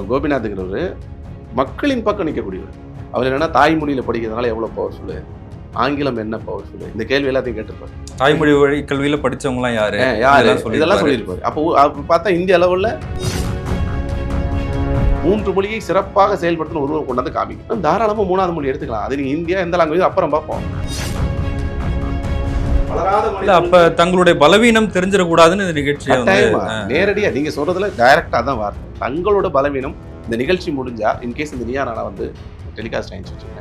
கோபிநாத்துங்கிறவர் மக்களின் பக்கம் நிற்கக்கூடியவர். அவர் என்னன்னா தாய்மொழியில் படிக்கிறதுனால எவ்வளோ பவர்ஃபுல்லு ஆங்கிலம் என்ன பவர்ஃபுல்லு இந்த கேள்வி எல்லாத்தையும் கேட்டிருப்பாரு. தாய்மொழி வழி கல்வியில படிச்சவங்கலாம் யாரு? யாரு? இதெல்லாம் சொல்லியிருப்பாரு. அப்போ அப்ப பார்த்தா இந்திய அளவில் மூன்று மொழியை சிறப்பாக செயல்படுத்தின ஒருவர் கொண்டாந்து காமிக்கும். தாராளமாக மூணாவது மொழி எடுத்துக்கலாம். அது நீங்க இந்தியா எந்த லாங்குவேஜ் அப்புறம் பார்ப்போம். இல்ல அப்ப தங்களுடைய பலவீனம் தெரிஞ்சிடக்கூடாதுன்னு இந்த நிகழ்ச்சியை வந்து கட்டாயமா. நேரடியா நீங்க சொல்றதுல டைரக்டா தான் வார்த்தை தங்களோட பலவீனம் இந்த நிகழ்ச்சி முடிஞ்சா இன்கேஸ் இந்த நியா நானா வந்து டெலிகாஸ்ட் ஆயிடுச்சு வச்சுக்கோங்க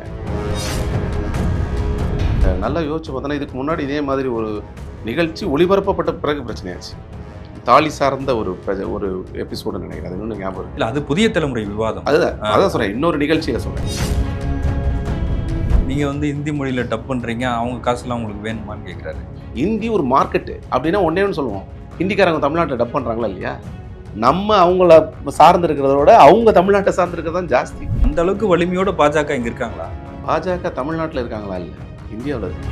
அஹ் நல்லா யோசிச்சு பார்த்தோன்னா இதுக்கு முன்னாடி இதே மாதிரி ஒரு நிகழ்ச்சி ஒளிபரப்பப்பட்ட பிறகு பிரச்சனையாச்சு தாலி சார்ந்த ஒரு ஒரு எபிசோடு நினைக்கிறேன். அது இன்னும் ஞாபகம். இல்ல அது புதிய தலைமுறை விவாதம். அதுதான் அதான் சொல்றேன். இன்னொரு நிகழ்ச்சியில சொல்றேன். நீங்க வந்து இந்தி மொழியில டப் பண்றீங்க அவங்க காசுலாம் உங்களுக்கு வேணுமான்னு கேக்குறாரு. இந்தி ஒரு மார்க்கெட்டு அப்படின்னா ஒன்னே ஒன்று சொல்லுவோம். ஹிந்திக்காரங்க தமிழ்நாட்டில் டப் பண்ணுறாங்களா இல்லையா? நம்ம அவங்கள சார்ந்து இருக்கிறத விட அவங்க தமிழ்நாட்டை சார்ந்து இருக்கிறது தான் ஜாஸ்தி. அந்த அளவுக்கு வலிமையோட பாஜக இங்க இருக்காங்களா? பாஜக தமிழ்நாட்டில் இருக்காங்களா இல்லை? இந்தியாவில் இருக்கு.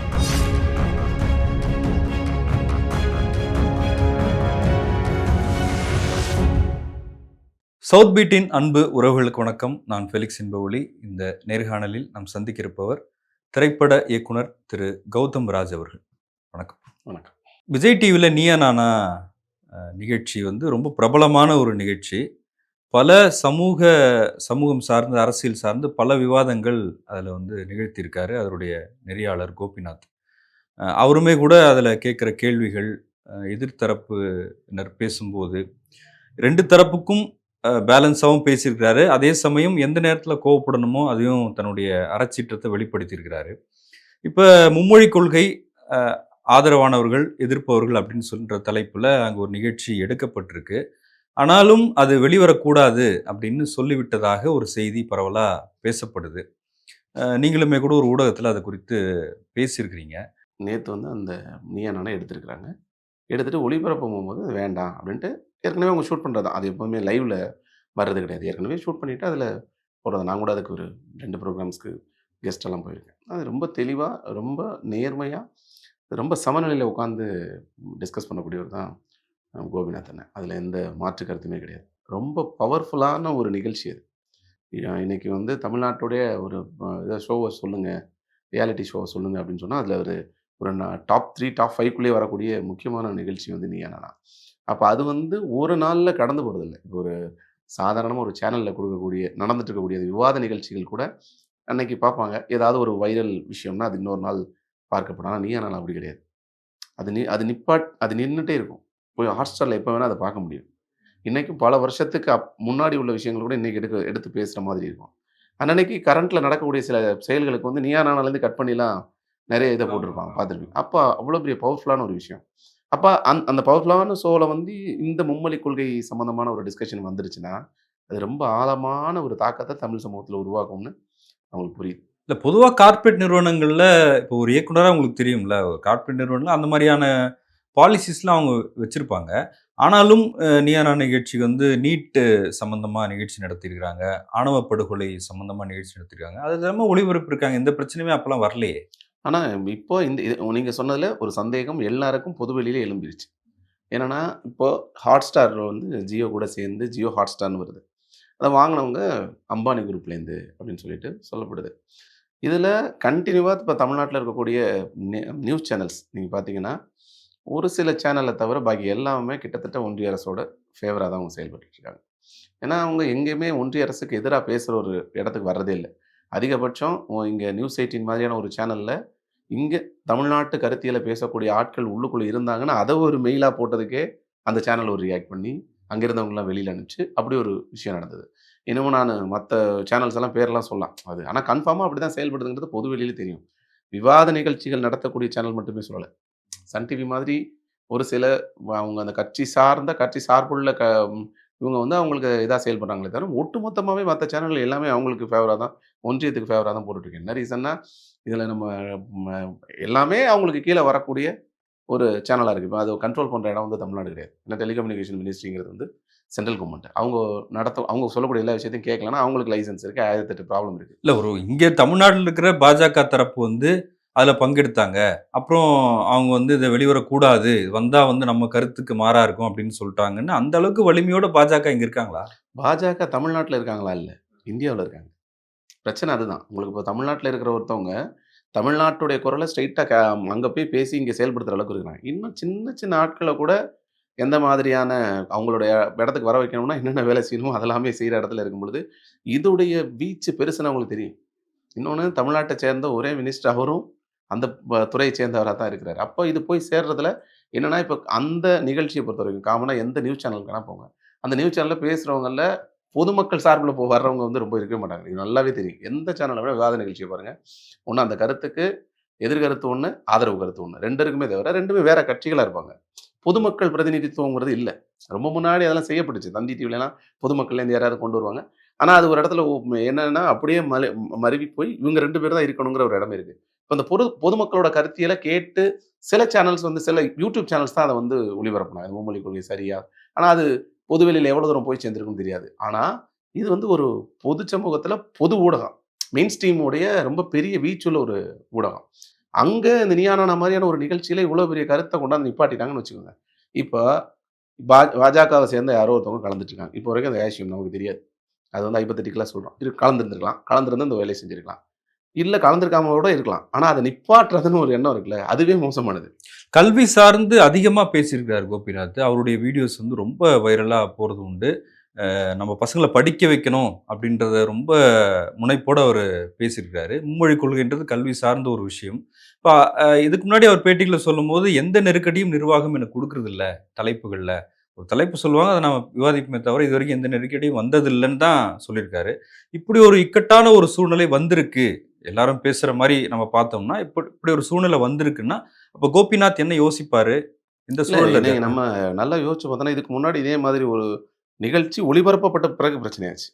சவுத் பீட்டின் அன்பு உறவுகளுக்கு வணக்கம். நான் ஃபெலிக்ஸ் என்பவொலி இந்த நேர்காணலில் நாம் சந்திக்க இருப்பவர் திரைப்பட இயக்குனர் திரு கௌதம் ராஜ் அவர்கள். வணக்கம். வணக்கம். விஜய் டிவியில் நீயா நானா நிகழ்ச்சி வந்து ரொம்ப பிரபலமான ஒரு நிகழ்ச்சி. பல சமூக சமூகம் சார்ந்து அரசியல் சார்ந்து பல விவாதங்கள் அதில் வந்து நிகழ்த்தியிருக்காரு அதனுடைய நெறியாளர் கோபிநாத். அவருமே கூட அதில் கேட்குற கேள்விகள் எதிர்த்தரப்பினர் பேசும்போது ரெண்டு தரப்புக்கும் பேலன்ஸாகவும் பேசியிருக்கிறாரு. அதே சமயம் எந்த நேரத்தில் கோவப்படணுமோ அதையும் தன்னுடைய அறச்சீற்றத்தை வெளிப்படுத்தியிருக்கிறாரு. இப்போ மும்மொழி கொள்கை ஆதரவானவர்கள் எதிர்ப்பவர்கள் அப்படின்னு சொல்கிற தலைப்பில் அங்கே ஒரு நிகழ்ச்சி எடுக்கப்பட்டிருக்கு. ஆனாலும் அது வெளிவரக்கூடாது அப்படின்னு சொல்லிவிட்டதாக ஒரு செய்தி பரவலாக பேசப்படுது. நீங்களுமே கூட ஒரு ஊடகத்தில் அதை குறித்து பேசியிருக்கிறீங்க. நேற்று வந்து அந்த நீயா நானே எடுத்திருக்கிறாங்க. எடுத்துகிட்டு ஒளிபரப்பும் போகும்போது அது வேண்டாம் அப்படின்ட்டு ஏற்கனவே அவங்க ஷூட் பண்ணுறது அது எப்போவுமே லைவில் வர்றது கிடையாது. ஏற்கனவே ஷூட் பண்ணிவிட்டு அதில் போடுறது நான் கூட அதுக்கு ஒரு ரெண்டு ப்ரோக்ராம்ஸ்க்கு கெஸ்டெல்லாம் போயிருக்கேன். அது ரொம்ப தெளிவாக ரொம்ப நேர்மையாக ரொம்ப சமநிலையில் உட்காந்து டிஸ்கஸ் பண்ணக்கூடியவர் தான் அஹ், கோபிநாத் அதில் எந்த மாற்று கருத்துமே கிடையாது. ரொம்ப பவர்ஃபுல்லான ஒரு நிகழ்ச்சி அது. இன்றைக்கி வந்து தமிழ்நாட்டுடைய ஒரு இதை ஷோவை சொல்லுங்கள் ரியாலிட்டி ஷோவை சொல்லுங்கள் அப்படின்னு சொன்னால் அதில் ஒரு ஒரு டாப் த்ரீ டாப் ஃபைவ்க்குள்ளேயே வரக்கூடிய முக்கியமான நிகழ்ச்சி வந்து நீ என்னன்னா அப்போ அது வந்து ஒரு நாளில் கடந்து போகிறதில்ல இப்போ ஒரு சாதாரணமாக ஒரு சேனலில் கொடுக்கக்கூடிய நடந்துட்டு இருக்கக்கூடிய விவாத நிகழ்ச்சிகள் கூட அன்னைக்கு பார்ப்பாங்க. ஏதாவது ஒரு வைரல் விஷயம்னா அது இன்னொரு நாள் பார்க்கப்படும். ஆனால் நீ நாள் அப்படி கிடையாது. அது நி அது நிப்பாட் அது நின்றுட்டே இருக்கும். போய் ஹாட்ஸ்டாரில் எப்போ வேணால் அதை பார்க்க முடியும். இன்றைக்கும் பல வருஷத்துக்கு அப் முன்னாடி உள்ள விஷயங்கள் கூட இன்றைக்கி எடுக்க எடுத்து பேசுகிற மாதிரி இருக்கும். அன்னன்னைக்கு கரண்ட்டில் நடக்கக்கூடிய சில செயல்களுக்கு வந்து நீயா நானாலேருந்து கட் பண்ணிலாம் நிறைய இதை போட்டிருப்பாங்க. பார்த்துருப்பீங்க. அப்போ அவ்வளோ பெரிய பவர்ஃபுல்லான ஒரு விஷயம். அப்போ அந் அந்த பவர்ஃபுல்லான ஷோவில் வந்து இந்த மும்மொழி கொள்கை சம்மந்தமான ஒரு டிஸ்கஷன் வந்துருச்சுன்னா அது ரொம்ப ஆழமான ஒரு தாக்கத்தை தமிழ் சமூகத்தில் உருவாக்கும்னு அவங்களுக்கு புரியுது. இல்லை பொதுவாக கார்ப்பரேட் நிறுவனங்களில் இப்போ ஒரு இயக்குனராக உங்களுக்கு தெரியும்ல ஒரு கார்ப்பரேட் நிறுவனங்கள் அந்த மாதிரியான பாலிசிஸ்லாம் அவங்க வச்சுருப்பாங்க. ஆனாலும் அஹ், நிகழ்ச்சிக்கு நிகழ்ச்சி வந்து நீட்டு சம்மந்தமாக நிகழ்ச்சி நடத்தியிருக்கிறாங்க ஆணவ படுகொலை சம்மந்தமாக நிகழ்ச்சி நடத்திருக்காங்க அது இல்லாமல் ஒளிபரப்பு இருக்காங்க எந்த பிரச்சனையுமே அப்போல்லாம் வரலையே. ஆனால் இப்போ இந்த இது நீங்கள் சொன்னதில் ஒரு சந்தேகம் எல்லாருக்கும் பொதுவெளியில் எழும்பிடுச்சு எழும்பிருச்சு. என்னன்னா இப்போ ஹாட் ஸ்டார் வந்து ஜியோ கூட சேர்ந்து ஜியோ ஹாட் ஸ்டார்னு வருது. அதை வாங்கினவங்க அம்பானி குரூப்லேருந்து அப்படின்னு சொல்லிட்டு சொல்லப்படுது. இதில் கண்டினியூவாக இப்போ தமிழ்நாட்டில் இருக்கக்கூடிய நியூஸ் சேனல்ஸ் நீங்கள் பார்த்தீங்கன்னா ஒரு சில சேனலை தவிர பாக்கி எல்லாமே கிட்டத்தட்ட ஒன்றிய அரசோட ஃபேவராக தான் அவங்க செயல்பட்டுருக்காங்க இருக்காங்க. ஏன்னா அவங்க எங்கேயுமே ஒன்றிய அரசுக்கு எதிராக பேசுகிற ஒரு இடத்துக்கு வர்றதே இல்லை. அதிகபட்சம் இங்கே நியூஸ் எயிட்டின் மாதிரியான ஒரு சேனலில் இங்கே தமிழ்நாட்டு கருத்தியில் பேசக்கூடிய ஆட்கள் உள்ளுக்குள்ளே இருந்தாங்கன்னா அதை ஒரு மெயிலாக போட்டதுக்கே அந்த சேனல் ஒரு ரியாக்ட் பண்ணி அங்கே இருந்தவங்களாம் வெளியில் அனுப்பிச்சு அப்படி ஒரு விஷயம் நடந்தது. இன்னமும் நான் மற்ற சேனல்ஸ் எல்லாம் பேரெலாம் சொல்லலாம். அது ஆனால் கன்ஃபார்மாக அப்படி தான் செயல்படுதுங்கிறது பொது வெளியில் தெரியும். விவாத நிகழ்ச்சிகள் நடத்தக்கூடிய சேனல் மட்டுமே சொல்லலை. சன் டிவி மாதிரி ஒரு சில அவங்க அந்த கட்சி சார்ந்த கட்சி சார்புள்ள க இவங்க வந்து அவங்களுக்கு இதாக செயல்படுறாங்களே தவிர ஒட்டு மொத்தமாகவே மற்ற சேனல் எல்லாமே அவங்களுக்கு ஃபேவராக தான் ஒன்றியத்துக்கு ஃபேவராக தான் போட்டுட்ருக்கேன். என்ன ரீசன்னா இதில் நம்ம எல்லாமே அவங்களுக்கு கீழே வரக்கூடிய ஒரு சேனலாக இருக்குது இப்போ அதை கண்ட்ரோல் பண்ணுற இடம் வந்து தமிழ்நாடு கிடையாது. ஏன்னா டெலிகம்யூனிகேஷன் மினிஸ்ட்ரிங்கிறது வந்து சென்ட்ரல் கவர்மெண்ட் அவங்க நடத்த அவங்க சொல்லக்கூடிய எல்லா விஷயத்தையும் கேட்கலன்னா அவங்களுக்கு லைசன்ஸ் இருக்குது ஆயிரத்தெட்டு ப்ராப்ளம் இருக்குது இல்லை ஒரு இங்கே தமிழ்நாட்டில் இருக்கிற பாஜக தரப்பு வந்து அதில் பங்கெடுத்தாங்க அப்புறம் அவங்க வந்து இதை வெளிவரக்கூடாது வந்தால் வந்து நம்ம கருத்துக்கு மாறா இருக்கும் அப்படின்னு சொல்லிட்டாங்கன்னு அந்த அளவுக்கு வலிமையோட பாஜக இங்கே இருக்காங்களா பாஜக தமிழ்நாட்டில் இருக்காங்களா? இல்லை இந்தியாவில் இருக்காங்க. பிரச்சனை அதுதான். உங்களுக்கு இப்போ தமிழ்நாட்டில் இருக்கிற ஒருத்தவங்க, தமிழ்நாட்டுடைய குரலை ஸ்ட்ரைட்டாக அங்கே போய் பேசி இங்கே செயல்படுத்துகிற அளவுக்கு இருக்கிறாங்க. இன்னும் சின்ன சின்ன ஆட்களை கூட எந்த மாதிரியான அவங்களுடைய இடத்துக்கு வர வைக்கணும்னா, என்னென்ன வேலை செய்யணுமோ அதெல்லாமே செய்கிற இடத்துல இருக்கும் பொழுது, இதுடைய வீச்சு பெருசுன்னு அவங்களுக்கு தெரியும். இன்னொன்று தமிழ்நாட்டை சேர்ந்த ஒரே மினிஸ்டர் அவரும் அந்த ப துறையை சேர்ந்தவராக தான் இருக்கிறார் அப்போ இது போய் சேர்றதுல என்னென்னா இப்போ அந்த நிகழ்ச்சிய பொறுத்தவரைக்கும் காமனாக எந்த நியூஸ் சேனலுக்கு போங்க. அந்த நியூஸ் சேனலில் பேசுகிறவங்கள பொதுமக்கள் சார்பில் போ வர்றவங்க வந்து ரொம்ப இருக்கவே மாட்டாங்க. இது நல்லாவே தெரியும். எந்த சேனலை விட விவாத நிகழ்ச்சியை பாருங்கள் ஒன்று அந்த கருத்துக்கு எதிர்கருத்து ஒன்று ஆதரவு கருத்து ஒன்று 2 இருக்குமே தவிர ரெண்டுமே வேற கட்சிகளாக இருப்பாங்க. பொதுமக்கள் பிரதிநிதித்துவங்கிறது இல்லை ரொம்ப முன்னாடி அதெல்லாம் செய்யப்பட்டுச்சு. தந்தி டிவிலலாம் பொதுமக்கள்லேருந்து யாராவது கொண்டு வருவாங்க. ஆனால் அது ஒரு இடத்துல என்னென்னா என்னன்னா, அப்படியே மலு மருவி போய் இவங்க ரெண்டு பேர் தான் இருக்கணுங்கிற ஒரு இடம் இருக்குது இப்போ அந்த பொது பொதுமக்களோட கருத்தியல கேட்டு சில சேனல்ஸ் வந்து சில யூடியூப் சேனல்ஸ் தான் அதை வந்து ஒளிபரப்புனாங்க. மும்மொழி கொள்கை சரியா? ஆனால் அது பொதுவெளியில் எவ்வளோ தூரம் போய் சேர்ந்திருக்கும்னு தெரியாது. ஆனால் இது வந்து ஒரு பொது சமூகத்தில் பொது ஊடகம். மெயின் ஸ்ட்ரீமுடைய ரொம்ப பெரிய வீச்சுள்ள ஒரு ஊடகம். அங்கே இந்த நியானான மாதிரியான ஒரு நிகழ்ச்சியில் இவ்வளோ பெரிய கருத்தை கொண்டாந்து நிப்பாட்டிட்டாங்கன்னு வச்சுக்கோங்க. இப்போ பா பாஜகவை சேர்ந்த யாரோ ஒருத்தவங்க கலந்துட்டுருக்காங்க இப்போ வரைக்கும் அந்த விஷயம் நமக்கு தெரியாது. அது வந்து ஹைப்போதெட்டிக்கலா சொல்கிறோம் இரு கலந்துருந்துருக்கலாம் கலந்துருந்து இந்த வேலையை செஞ்சுருக்கலாம் இல்லை கலந்துருக்காம கூட இருக்கலாம். ஆனால் அதை நிப்பாட்டுறதுன்னு ஒரு எண்ணம் இருக்குல்ல, அதுவே மோசமானது. கல்வி சார்ந்து அதிகமாக பேசியிருக்கிறார் கோபிநாத். அவருடைய வீடியோஸ் வந்து ரொம்ப வைரலாக போகிறது உண்டு. நம்ம பசங்களை படிக்க வைக்கணும் அப்படின்றத ரொம்ப முனைப்போடு அவர் பேசியிருக்காரு. மும்மொழி கொள்கைன்றது கல்வி சார்ந்த ஒரு விஷயம். இப்போ இதுக்கு முன்னாடி அவர் பேட்டிகள்ல சொல்லும்போது, எந்த நெருக்கடியும் நிர்வாகம் எனக்கு கொடுக்குறதில்ல தலைப்புகளில் ஒரு தலைப்பு சொல்லுவாங்க. அதை நம்ம விவாதிப்போமே தவிர, இது வரைக்கும் எந்த நெருக்கடியும் வந்ததில்லைன்னு தான் சொல்லியிருக்காரு. இப்படி ஒரு இக்கட்டான ஒரு சூழ்நிலை வந்திருக்கு. எல்லாரும் பேசுற மாரி நம்ம பார்த்தோம்னா, இப்ப இப்படி ஒரு சூழ்நிலை வந்திருக்குன்னா, அப்ப கோபிநாத் என்ன யோசிப்பாரு? இந்த நீங்க நம்ம நல்லா யோசிச்சு பார்த்தோம்னா, இதுக்கு முன்னாடி இதே மாதிரி ஒரு நிகழ்ச்சி ஒளிபரப்பப்பட்ட பிறகு பிரச்சனையாச்சு.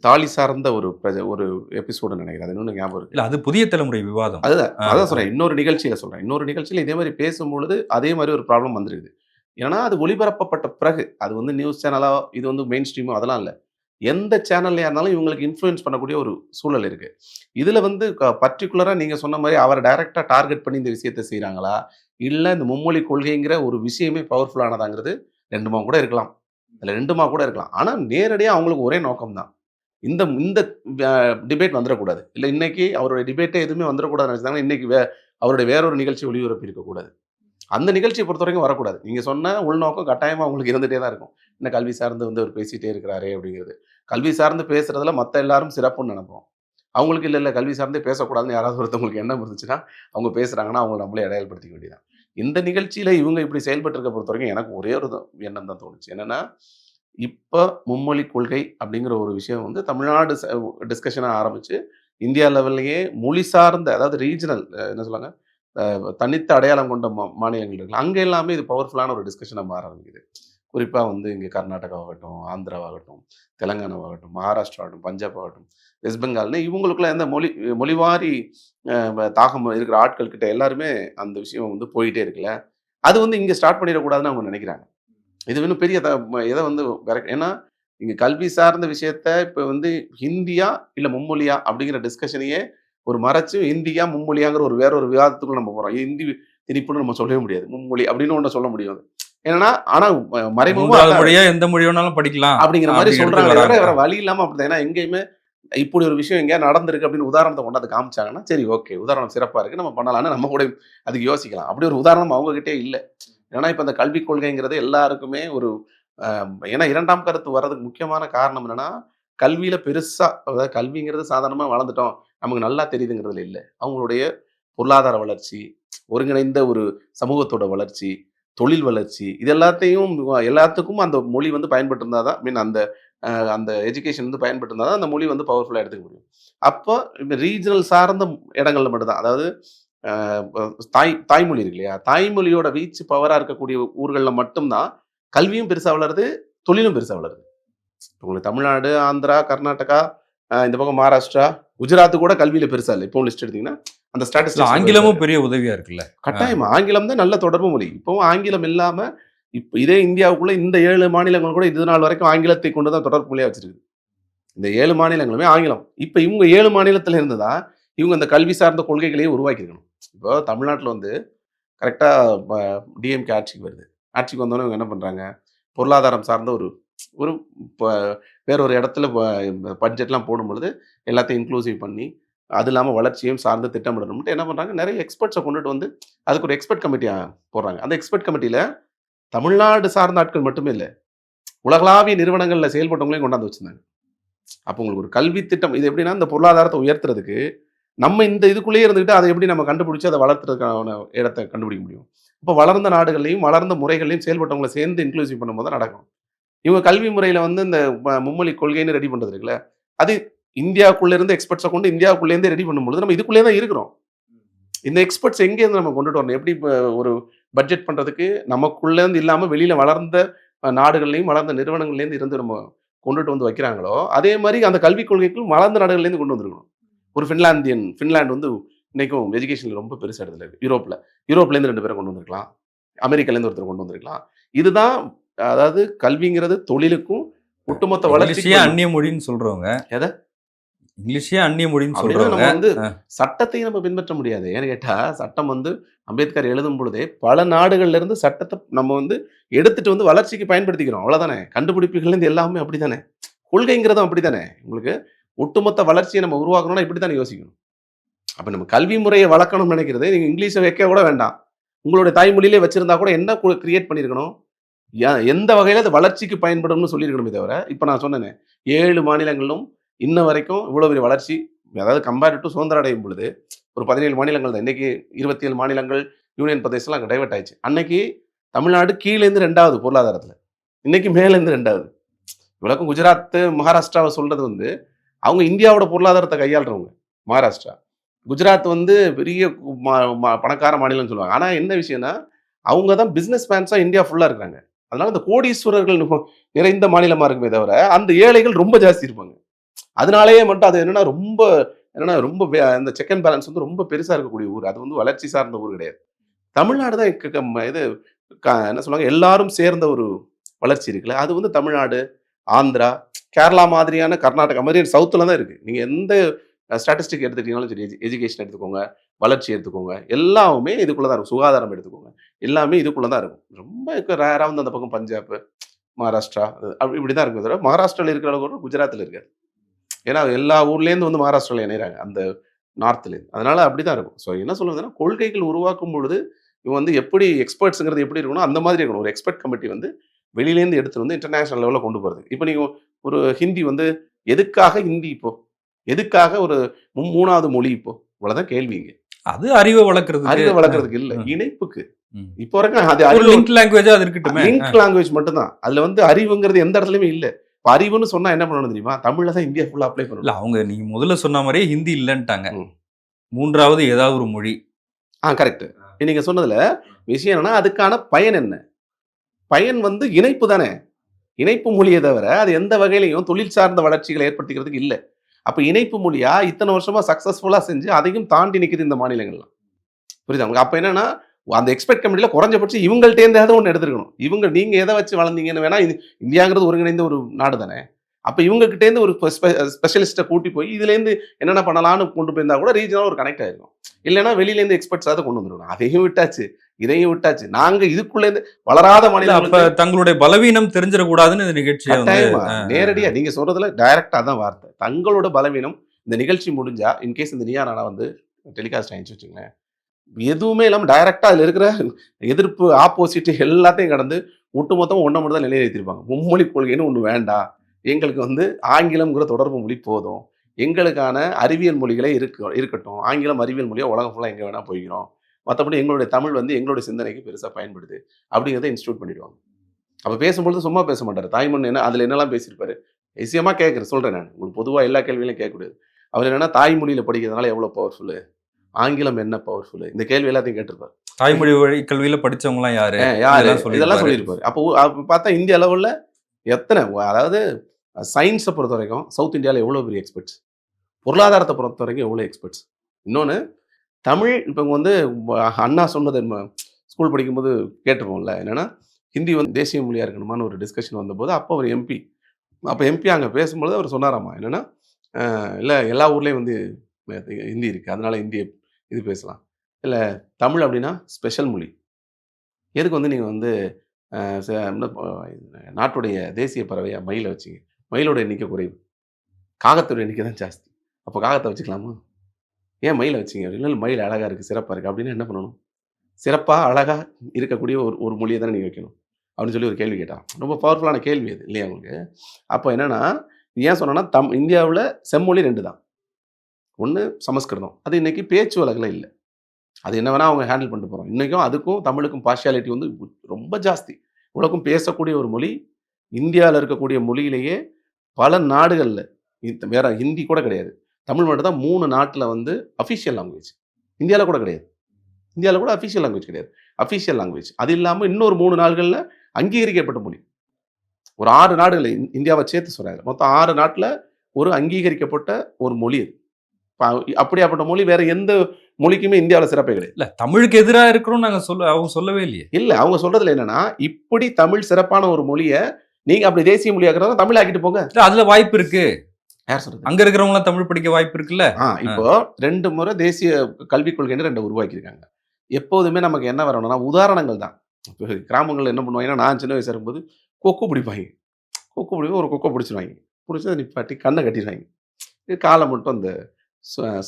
தாலி சார்ந்த ஒரு பிரஜ ஒரு எபிசோடுன்னு நினைக்கிறேன். அது இன்னும் ஞாபகம். இல்ல அது புதிய தலைமுறை விவாதம். அதுதான். அதான் சொல்றேன். இன்னொரு நிகழ்ச்சியில சொல்றேன். இன்னொரு நிகழ்ச்சியில இதே மாரி பேசும்பொழுது, அதே மாரி ஒரு ப்ராப்ளம் வந்திருக்குது. ஏன்னா, அது ஒளிபரப்பப்பட்ட பிறகு, அது வந்து நியூஸ் சேனலா, இது வந்து மெயின் ஸ்ட்ரீமோ அதெல்லாம் இல்ல. எந்த சேனல்லையாக இருந்தாலும் இவங்களுக்கு இன்ஃப்ளூயன்ஸ் பண்ணக்கூடிய ஒரு சூழல் இருக்குது இதில் வந்து பர்டிகுலராக நீங்கள் சொன்ன மாதிரி அவரை டைரெக்டாக டார்கெட் பண்ணி இந்த விஷயத்த செய்கிறாங்களா இல்லை இந்த மும்மொழி கொள்கைங்கிற ஒரு விஷயமே பவர்ஃபுல்லானதாங்கிறது ரெண்டுமா கூட இருக்கலாம். அதில் ரெண்டுமா கூட இருக்கலாம். ஆனால் நேரடியாக அவங்களுக்கு ஒரே நோக்கம் தான். இந்த இந்த டிபேட் வந்துடக்கூடாது இல்லை இன்னைக்கு அவருடைய டிபேட்டே எதுவுமே வந்துடக்கூடாதுன்னு நினைச்சாங்கன்னா, இன்னைக்கு வே அவருடைய வேற ஒரு நிகழ்ச்சி ஒளிபரப்பி இருக்கக்கூடாது. அந்த நிகழ்ச்சியை பொறுத்தவரைக்கும் வரக்கூடாது. நீங்கள் சொன்ன உள்நோக்கம் கட்டாயமாக உங்களுக்கு இருந்துகிட்டே தான் இருக்கும். என்ன கல்வி சார்ந்து வந்து அவர் பேசிகிட்டே இருக்கிறாரே அப்படிங்கிறது. கல்வி சார்ந்து பேசுகிறதுல மற்ற எல்லாரும் சிறப்புன்னு நினைப்போம் அவங்களுக்கு இல்லை இல்லை கல்வி சார்ந்தே பேசக்கூடாதுன்னு யாராவது ஒருத்தவங்களுக்கு எண்ணம் இருந்துச்சுன்னா, அவங்க பேசுகிறாங்கன்னா அவங்கள நம்மளே அடையாளப்படுத்திக்க வேண்டியது தான். இந்த நிகழ்ச்சியில் இவங்க இப்படி செயல்பட்டிருக்க பொறுத்தவரைக்கும் எனக்கு ஒரே ஒரு எண்ணம் தான் தோணுச்சு. என்னன்னா, இப்போ மும்மொழி கொள்கை அப்படிங்கிற ஒரு விஷயம் வந்து தமிழ்நாடு டிஸ்கஷனாக ஆரம்பித்து இந்தியா லெவல்லையே மொழி சார்ந்த அதாவது ரீஜனல் என்ன சொல்லுவாங்க? தனித்த அடையாளம் கொண்ட மா மாநிலங்கள் இருக்குல்ல, அங்கே எல்லாமே இது பவர்ஃபுல்லான ஒரு டிஸ்கஷனை மாற ஆரம்பிக்குது. குறிப்பாக வந்து இங்கே கர்நாடகாவாகட்டும், ஆந்திராவாகட்டும், தெலங்கானாவாகட்டும், மகாராஷ்டிராவாகட்டும், பஞ்சாப் ஆகட்டும், வெஸ்ட் பெங்கால்னு இவங்களுக்குள்ள எந்த மொழி மொழிவாரி தாகம் இருக்கிற ஆட்கள்கிட்ட எல்லாருமே அந்த விஷயம் வந்து போயிட்டே இருக்குல்ல. அது வந்து இங்கே ஸ்டார்ட் பண்ணிடக்கூடாதுன்னு அவங்க நினைக்கிறாங்க இது இன்னும் பெரிய த எதை வந்து வேற ஏன்னா, இங்கே கல்வி சார்ந்த விஷயத்த இப்போ வந்து ஹிந்தியா, இல்லை மும்மொழியா அப்படிங்கிற டிஸ்கஷனையே ஒரு மறைச்சு இந்தியா, மும்மொழியாங்கிற ஒரு வேற ஒரு விவாதத்துக்குள்ள நம்ம போறோம். ஹிந்தி திணிப்புன்னு நம்ம சொல்லவே முடியாது. மும்மொழி அப்படின்னு ஒண்ண சொல்ல முடியும் அது. என்னன்னா, ஆனா மறைமுகமா 3வது அதான் மொழியா எந்த மொழி வேணாலும் படிக்கலாம். அப்படிங்கிற தவிர, வராங்க. வேற வழி இல்லாம அப்படிதான். ஏன்னா எங்கேயுமே இப்படி ஒரு விஷயம் எங்கேயாவது நடந்திருக்கு அப்படின்னு உதாரணத்த கொண்டாந்து காமிச்சாங்கன்னா, சரி ஓகே. உதாரணம் சிறப்பா இருக்கு. நம்ம பண்ணலாம்ன்னு நம்ம கூட அதுக்கு யோசிக்கலாம். அப்படி ஒரு உதாரணம் அவங்க கிட்டயே இல்ல. ஏன்னா, இப்ப இந்த கல்விக் கொள்கைங்கிறது எல்லாருக்குமே ஒரு ஏன்னா 2ஆம் கருத்து வர்றதுக்கு முக்கியமான காரணம் என்னன்னா, கல்வியில பெருசா அதாவது கல்விங்கிறது சாதாரணமா வளர்ந்துட்டோம். நமக்கு நல்லா தெரியுதுங்கிறதுல இல்லை அவங்களுடைய பொருளாதார வளர்ச்சி, ஒருங்கிணைந்த ஒரு சமூகத்தோட வளர்ச்சி, தொழில் வளர்ச்சி இது எல்லாத்தையும் எல்லாத்துக்கும் அந்த மொழி வந்து பயன்பட்டு இருந்தால் தான் மீன் அந்த அந்த எஜுகேஷன் வந்து பயன்பட்டு தான் அந்த மொழி வந்து பவர்ஃபுல்லாக எடுத்துக்க முடியும். அப்போ இந்த ரீஜினல் சார்ந்த இடங்கள்ல மட்டும்தான் அதாவது தாய் தாய்மொழி இருக்கு இல்லையா? தாய்மொழியோட வீச்சு பவராக இருக்கக்கூடிய ஊர்களில் மட்டும்தான் கல்வியும் பெருசாக வளருது, தொழிலும் பெருசாக வளருது. உங்களுக்கு தமிழ்நாடு, ஆந்திரா, கர்நாடகா, இந்த பக்கம் மகாராஷ்டிரா, குஜராத் கூட கல்வியில பெருசா இல்ல. இப்பவும் லிஸ்ட் எடுத்தீங்கன்னா, அந்த ஸ்டாட்டிஸ்டிக்ஸ் ஆங்கிலமும் பெரிய உதவியா இருக்குல்ல. கட்டாயமா. ஆங்கிலம் தான் நல்ல தொடர்பு மொழி. இப்பவும் ஆங்கிலம் இல்லாம இப்ப இதே இந்தியாவுக்குள்ள இந்த 7 மாநிலங்கள் கூட இது நாள் வரைக்கும் ஆங்கிலத்தை கொண்டு தான் தொடர்பு மொழியா வச்சிருக்கு. இந்த 7 மாநிலங்களுமே ஆங்கிலம். இப்ப இவங்க 7 மாநிலத்தில இருந்து தான் இவங்க இந்த கல்வி சார்ந்த கொள்கைகளையே உருவாக்கியிருக்கணும். இப்போ தமிழ்நாட்டுல வந்து கரெக்ட்டா ப டிஎம்கே ஆட்சிக்கு வருது. ஆட்சிக்கு வந்தோனே இவங்க என்ன பண்றாங்க? பொருளாதாரம் சார்ந்த ஒரு ஒரு வேற ஒரு இடத்துல பட்ஜெட்லாம் போடும்பொழுது எல்லாத்தையும் இன்க்ளூசிவ் பண்ணி அது இல்லாமல் வளர்ச்சியும் சார்ந்து திட்டமிடணும்ட்டு என்ன பண்ணுறாங்க நிறைய எக்ஸ்பர்ட்ஸை கொண்டுட்டு வந்து அதுக்கு ஒரு எக்ஸ்பர்ட் கமிட்டியாக போடுறாங்க. அந்த எக்ஸ்பர்ட் கமிட்டியில் தமிழ்நாடு சார்ந்த ஆட்கள் மட்டுமே இல்லை உலகளாவிய நிறுவனங்களில் செயல்பட்டவங்களையும் கொண்டாந்து வச்சிருந்தாங்க. அப்போ உங்களுக்கு ஒரு கல்வி திட்டம் இது எப்படின்னா இந்த பொருளாதாரத்தை உயர்த்துறதுக்கு நம்ம இந்த இதுக்குள்ளேயே இருந்துக்கிட்டு அதை எப்படி நம்ம கண்டுபிடிச்சி அதை வளர்த்துறதுக்கான இடத்தை கண்டுபிடிக்க முடியும்? இப்போ வளர்ந்த நாடுகளையும் வளர்ந்த முறைகளையும் செயல்பட்டவங்களை சேர்ந்து இன்க்ளூசிவ் பண்ணும்போது தான் நடக்கும். இவங்க கல்வி முறையில் வந்து இந்த மும்மொழி கொள்கைன்னு ரெடி பண்ணுறது இருக்குல்ல அது இந்தியாவுக்குள்ள இருந்து எக்ஸ்பர்ட்ஸை கொண்டு இந்தியாவுக்குள்ளேருந்து ரெடி பண்ணும்பொழுது நம்ம இதுக்குள்ளே தான் இருக்கிறோம். இந்த எக்ஸ்பர்ட்ஸ் எங்கேருந்து நம்ம கொண்டுட்டு வரணும்? எப்படி ஒரு பட்ஜெட் பண்ணுறதுக்கு நமக்குள்ளேருந்து இல்லாமல் வெளியில் வளர்ந்த நாடுகள்லையும் வளர்ந்த நிறுவனங்கள்லேருந்து இருந்து நம்ம கொண்டுட்டு வந்து வைக்கிறாங்களோ அதே மாதிரி அந்த கல்விக் கொள்கைக்கும் வளர்ந்த நாடுகள்லேருந்து கொண்டு வந்திருக்கணும். ஒரு ஃபின்லாந்தியன் ஃபின்லாந்து வந்து இன்னைக்கும் எஜுகேஷனில் ரொம்ப பெருசா இடத்துல இருக்கு யூரோப்பில் யூரோப்லேருந்து ரெண்டு பேரை கொண்டு வந்திருக்கலாம். அமெரிக்காலேருந்து ஒருத்தர் கொண்டு வந்திருக்கலாம். இதுதான் அதாவது கல்விங்கிறது தொழிலுக்கும் ஒட்டுமொத்த இங்கிலீஷே வளர்ச்சி அந்நிய மொழின்னு சொல்றவங்க. எதை? இங்கிலீஷே அந்நிய மொழின்னு சொல்றவங்க. நம்ம வந்து ஆ. சட்டத்தை நம்ம பின்பற்ற முடியாது. ஏன்னு கேட்டா சட்டம் வந்து அம்பேத்கர் எழுதும் பொழுதே பல நாடுகள்ல இருந்து சட்டத்தை நம்ம வந்து எடுத்துட்டு வந்து வளர்ச்சிக்கு பயன்படுத்திக்கிறோம். அவ்வளவுதானே? கண்டுபிடிப்புகள் இருந்து எல்லாமே அப்படித்தானே கொள்கைங்கிறதும் அப்படித்தானே உங்களுக்கு ஒட்டுமொத்த வளர்ச்சியை நம்ம உருவாக்கணும்னா இப்படித்தானே யோசிக்கணும். அப்ப நம்ம கல்வி முறையை வளர்க்கணும்னு நினைக்கிறது நீங்க இங்கிலீஷை வைக்க கூட வேண்டாம். உங்களுடைய தாய்மொழியிலே வச்சிருந்தா கூட என்ன கிரியேட் பண்ணியிருக்கணும்? எந்த வகையில அது வளர்ச்சிக்கு பயன்படும்னு சொல்லியிருக்கணுமே தவிர இப்போ நான் சொன்னேனே ஏழு மாநிலங்களிலும் இன்ன வரைக்கும் இவ்வளோ பெரிய வளர்ச்சி அதாவது கம்பேர்ட் டு சுதந்திரம் அடையும் பொழுது ஒரு பதினேழு மாநிலங்கள் தான். இன்னைக்கு இருபத்தி ஏழு மாநிலங்கள் யூனியன் பிரதேசம்லாம் அங்கே டைவர்ட் ஆயிடுச்சு. அன்னைக்கு தமிழ்நாடு கீழேருந்து ரெண்டாவது பொருளாதாரத்தில். இன்னைக்கு மேலேருந்து ரெண்டாவது. இவ்வளோக்கும் குஜராத் மகாராஷ்டிராவை சொல்கிறது வந்து அவங்க இந்தியாவோட பொருளாதாரத்தை கையாளுறவங்க மகாராஷ்டிரா. குஜராத் வந்து பெரிய மா- மா- பணக்கார மாநிலம்னு சொல்லுவாங்க. ஆனால் என்ன விஷயம்னா அவங்க தான் பிஸ்னஸ் மேன்ஸாக இந்தியா ஃபுல்லாக இருக்கிறாங்க. அதனால இந்த கோடீஸ்வரர்கள் நிறைந்த மாநிலமா இருக்குமே தவிர அந்த ஏழைகள் ரொம்ப ஜாஸ்தி இருப்பாங்க. அதனாலேயே மட்டும் அது என்னன்னா ரொம்ப என்னன்னா ரொம்ப வே- அந்த செக் அண்ட் பேலன்ஸ் வந்து ரொம்ப பெருசா இருக்கக்கூடிய ஊர். அது வந்து வளர்ச்சி சார்ந்த ஊர் கிடையாது. தமிழ்நாடு தான் க- இது க- என்ன சொல்லுவாங்க எல்லாரும் சேர்ந்த ஒரு வளர்ச்சி இருக்குல்ல. அது வந்து தமிழ்நாடு ஆந்திரா கேரளா மாதிரியான கர்நாடகா மாதிரி சவுத்தில் தான் இருக்குது நீங்கள் எந்த ஸ்டாட்டிஸ்டிக் எடுத்துக்கிட்டீங்கனாலும் சரி எஜுகேஷன் எடுத்துக்கோங்க வளர்ச்சி எடுத்துக்கோங்க எல்லாமே இதுக்குள்ளே தான் இருக்கும் சுகாதாரம் எடுத்துக்கோங்க. எல்லாமே இதுக்குள்ள தான் இருக்கும். ரொம்ப ரேராக வந்து அந்த பக்கம் பஞ்சாப் மகாராஷ்டிரா அது அப்படி இப்படி தான் இருக்கும் தவிர மகாராஷ்டிராவில் இருக்கிற அளவுக்கு கூட குஜராத்தில் இருக்காது ஏன்னா எல்லா ஊர்லேருந்து வந்து மகாராஷ்டிராவில் இணைகிறாங்க அந்த நார்த்லேருந்து அதனால் அப்படி தான் இருக்கும். ஸோ என்ன சொல்லுறதுன்னா கொள்கைகள் உருவாக்கும் பொழுது இவங்க வந்து எப்படி எக்ஸ்பர்ட்ஸுங்கிறது எப்படி இருக்கணும் அந்த மாதிரி இருக்கணும். ஒரு எக்ஸ்பர்ட் கமிட்டி வந்து வெளியிலேருந்து எடுத்துகிட்டு வந்து இன்டர்நேஷனல் லெவலில் கொண்டு போகிறது இப்போ நீங்கள் ஒரு ஹிந்தி வந்து எதுக்காக ஹிந்தி இப்போது எதுக்காக ஒரு மூணாவது மொழி இப்போ? இவ்வளோதான் கேள்விங்க அது அறிவை வளர்க்கறதுக்கு அறிவை வளர்க்கறதுக்கு இல்ல. இணைப்புக்கு. இப்போ வரைக்கும் அது அறிவு லிங்க் லாங்குவேஜா அது இருக்கட்டுமே. லிங்க் லாங்குவேஜ் மட்டும்தான். அதுல வந்து அறிவுங்கிறது எந்த இடத்துலயுமே இல்ல. அறிவுன்னு சொன்னா என்ன பண்ணணும் தெரியுமா? தமிழ்ல தான் இந்தியா ஃபுல்லா அப்ளை இல்ல பண்ணணும் அவங்க நீங்க முதல்ல சொன்ன மாதிரியே ஹிந்தி இல்லைன்ட்டாங்க. மூன்றாவது ஏதாவது ஒரு மொழி. ஆ கரெக்ட் நீங்க சொன்னதுல விஷயம் என்னன்னா அதுக்கான பயன் என்ன? பயன் வந்து இணைப்பு தானே. இணைப்பு மொழியை தவிர அது எந்த வகையிலையும் தொழில் சார்ந்த வளர்ச்சிகளை ஏற்படுத்திக்கிறதுக்கு இல்ல. அப்போ இணைப்பு மொழியாக இத்தனை வருஷமாக சக்ஸஸ்ஃபுல்லாக செஞ்சு அதையும் தாண்டி நிற்குது இந்த மாநிலங்கள்லாம். புரியுது? உங்களுக்கு அப்போ என்னென்னா அந்த எக்ஸ்பெக்ட் கமிட்டியில் குறைஞ்சபட்சம் இவங்கள்ட்டேருந்தாவது ஒன்று எடுத்துருக்கணும். இவங்க நீங்கள் எதை வச்சு வளர்ந்தீங்கன்னு வேணால் இது இந்தியாங்கிறது ஒருங்கிணைந்த ஒரு நாடு தானே அப்போ இவங்ககிட்டேருந்து ஒரு ஸ்பெஷலிஸ்ட்டை கூட்டி போய் இதுலேருந்து என்னென்ன பண்ணலாம்னு கொண்டு போயிருந்தா கூட ரீஜனல் ஒரு கனெக்ட் ஆகிருக்கும் இல்லைன்னா வெளியிலேருந்து எக்ஸ்பர்ட்ஸாவது கொண்டு வந்துருக்கணும். அதையும் விட்டாச்சு. இதையும் விட்டாச்சு. நாங்க இதுக்குள்ளேருந்து வளராத இல்ல, அப்ப மாநிலம் தங்களுடைய பலவீனம் தெரிஞ்சிடக்கூடாதுன்னு இந்த ஆ, நேரடியா நீங்க சொல்றதுல டைரக்டா தான் வார்த்தை. தங்களோட பலவீனம் இந்த நிகழ்ச்சி முடிஞ்சா இன்கேஸ் இந்த நியா நானா வந்து டெலிகாஸ்ட் ஆயிடுச்சு வச்சுங்களேன். எதுவுமே இல்லாம டைரக்டா அதுல இருக்கிற எதிர்ப்பு ஆப்போசிட் எல்லாத்தையும் கடந்து ஒட்டுமொத்தமா ஒன்றை மட்டும் தான் நிலைநிறுத்திருப்பாங்க மும்மொழி கொள்கைன்னு ஒண்ணு வேண்டாம் எங்களுக்கு வந்து ஆங்கிலம்ங்கிற தொடர்பு மொழி போதும். எங்களுக்கான அறிவியல் மொழிகளே இருக்க இருக்கட்டும். ஆங்கிலம் அறிவியல் மொழியா உலகம் ஃபுல்லாக எங்கே வேணா போய்க்கிறோம். மற்றபடி எங்களுடைய தமிழ் வந்து எங்களுடைய சிந்தனைக்கு பெருசாக பயன்படுது அப்படிங்கிறத இன்ஸ்டியூட் பண்ணிடுவாங்க. அப்போ பேசும்பொழுது சும்மா பேச மாட்டார். தாய்மண் என்ன அதில் என்னெல்லாம் பேசியிருப்பாரு? நிச்சயமாக கேட்குறேன் சொல்கிறேன் நான். உங்களுக்கு பொதுவாக எல்லா கேள்வியிலும் கேட்கக்கூடாது. அவர் என்னன்னா தாய்மொழியில் படிக்கிறதுனால எவ்வளோ பவர்ஃபுல்லு ஆங்கிலம் என்ன பவர்ஃபுல்லு இந்த கேள்வி எல்லாத்தையும் கேட்டிருப்பாரு. தாய்மொழி வழி கல்வியில படிச்சவங்க எல்லாம் யாரு யாரு? இதெல்லாம் சொல்லியிருப்பாரு. அப்போ அப்போ பார்த்தா இந்திய அளவில் எத்தனை அதாவது சயின்ஸை பொறுத்த வரைக்கும் சவுத் இந்தியாவில் எவ்வளோ பெரிய எக்ஸ்பர்ட்ஸ் பொருளாதாரத்தை பொறுத்த வரைக்கும் எவ்வளோ எக்ஸ்பர்ட்ஸ் இன்னொன்று தமிழ் இப்போ வந்து அண்ணா சொன்னது நம்ம ஸ்கூல் படிக்கும்போது கேட்டிருப்போம்ல. என்னன்னா ஹிந்தி வந்து தேசிய மொழியாக இருக்கணுமான்னு ஒரு டிஸ்கஷன் வந்தபோது அப்போ அவர் எம்பி அப்போ எம்பி அங்கே பேசும்பொழுது அவர் சொன்னாராமா என்னென்னா இல்லை எல்லா ஊர்லேயும் வந்து ஹிந்தி இருக்குது அதனால் ஹிந்தியை இது பேசலாம். இல்லை தமிழ் அப்படின்னா ஸ்பெஷல் மொழி. எதுக்கு வந்து நீங்கள் வந்து ச- நாட்டுடைய தேசிய பறவையாக மயிலை வச்சிங்க? மயிலோட எண்ணிக்கை குறைவு. காகத்தோட எண்ணிக்கை தான் ஜாஸ்தி. அப்போ காகத்தை வச்சுக்கலாமா? ஏன் மயில் வச்சிங்க? இல்லை மயில் அழகாக இருக்குது சிறப்பாக இருக்குது அப்படின்னு என்ன பண்ணணும்? சிறப்பாக அழகாக இருக்கக்கூடிய ஒரு ஒரு மொழியை தானே நீங்கள் வைக்கணும்? அப்படின்னு சொல்லி ஒரு கேள்வி கேட்டான் ரொம்ப பவர்ஃபுல்லான கேள்வி அது இல்லையா உங்களுக்கு? அப்போ என்னென்னா ஏன் சொன்னேன்னா தம் இந்தியாவில் செம்மொழி ரெண்டு தான். ஒன்று சமஸ்கிருதம். அது இன்னைக்கு பேச்சு வழக்கில் இல்லை. அது என்ன வேணால் அவங்க ஹேண்டில் பண்ணிட்டு போகிறோம் இன்றைக்கும் அதுக்கும் தமிழுக்கும் பார்ஷியாலிட்டி வந்து ரொம்ப ஜாஸ்தி. உலகம் பேசக்கூடிய ஒரு மொழி இந்தியாவில் இருக்கக்கூடிய மொழியிலேயே பல நாடுகளில் வேற ஹிந்தி கூட கிடையாது. தமிழ் மட்டும் தான் மூணு நாட்டில் வந்து அஃபிஷியல் லாங்குவேஜ் இந்தியாவில் கூட கிடையாது. இந்தியாவில் கூட அஃபிஷியல் லாங்குவேஜ் கிடையாது. அஃபிஷியல் லாங்குவேஜ் அது இல்லாமல் இன்னொரு மூணு நாடுகளில் அங்கீகரிக்கப்பட்ட மொழி. ஒரு ஆறு நாடுகள் இந்- இந்தியாவை சேர்த்து சொல்கிறாங்க மொத்தம் ஆறு நாட்டில் ஒரு அங்கீகரிக்கப்பட்ட ஒரு மொழி அது. அப்படியாப்பட்ட மொழி வேற எந்த மொழிக்குமே இந்தியாவில் சிறப்பே கிடையாது. இல்ல தமிழுக்கு எதிரா இருக்கிறோம் நாங்க சொல்ல அவங்க சொல்லவே இல்லையே. இல்ல அவங்க சொல்றதுல என்னன்னா இப்படி தமிழ் சிறப்பான ஒரு மொழியை நீங்க அப்படி தேசிய மொழியாக்குறதா தமிழ் ஆக்கிட்டு போங்க அதுல வாய்ப்பு இருக்கு. யார் சொல்றது? அங்க இருக்கிறவங்க எல்லாம் தமிழ் படிக்க வாய்ப்பு இருக்குல்ல? இப்போ ரெண்டு முறை தேசிய கல்விக் கொள்கைன்னு ரெண்டு உருவாக்கியிருக்காங்க. எப்போதுமே நமக்கு என்ன வரணும்னா உதாரணங்கள் தான். இப்போ கிராமங்கள்ல என்ன பண்ணுவாங்கன்னா நான் சின்ன வயசா இருக்கும்போது கொக்கு பிடிப்பாங்க. கொக்கு பிடிக்கும் ஒரு கொக்கை பிடிச்சிருவாங்க. பிடிச்சி நிப்பாட்டி கண்ணை கட்டிடுவாங்க. இது காலை மட்டும் அந்த